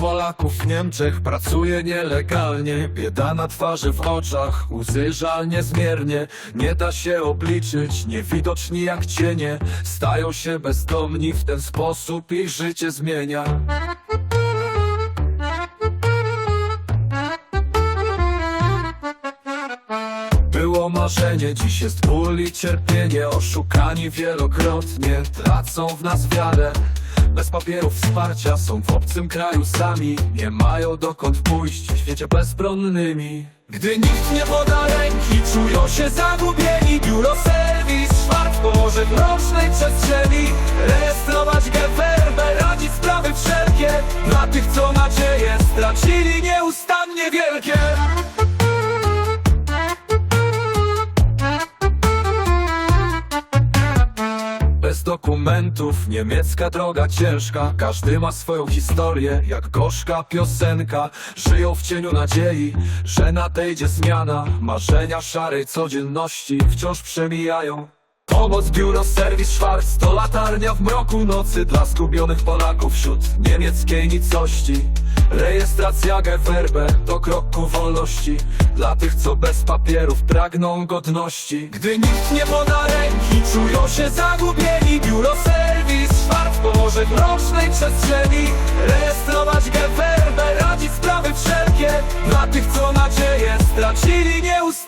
Polaków w Niemczech pracuje nielegalnie. Bieda na twarzy w oczach, łzy żal niezmiernie. Nie da się obliczyć, niewidoczni jak cienie. Stają się bezdomni, w ten sposób ich życie zmienia. Było marzenie, dziś jest ból i cierpienie. Oszukani wielokrotnie tracą w nas wiarę Bez papierów wsparcia są w obcym kraju sami. Nie mają dokąd pójść w świecie bezbronnymi. Gdy nikt nie poda ręki, czują się zagubieni. Biuro serwis, szwart pomoże w mrocznej przestrzeni. Rejestrować gewerbę, radzić sprawy wszelkie. Dla tych, co nadzieję stracili nieustannie wielkie dokumentów, niemiecka droga ciężka Każdy ma swoją historię, jak gorzka piosenka. Żyją w cieniu nadziei, że nadejdzie zmiana. Marzenia szarej codzienności wciąż przemijają Pomoc, biuro, serwis, szwarc To latarnia w mroku nocy Dla zgubionych Polaków wśród niemieckiej nicości. Rejestracja Gewerbe To krok ku wolności Dla tych, co bez papierów pragną godności. Gdy nikt nie poda ręki Czują się zagubieni. Biuro, serwis, szwarc Pomoże w mrocznej przestrzeni. Rejestrować Gewerbe Radzić sprawy wszelkie Dla tych, co nadzieję stracili Nieustannie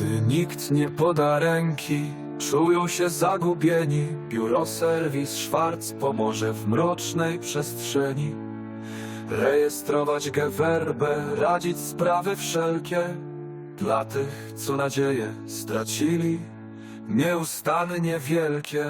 Gdy nikt nie poda ręki, czują się zagubieni. Biuro serwis Szwarc pomoże w mrocznej przestrzeni. Rejestrować gewerbę, radzić sprawy wszelkie. Dla tych, co nadzieję stracili, nieustannie wielkie.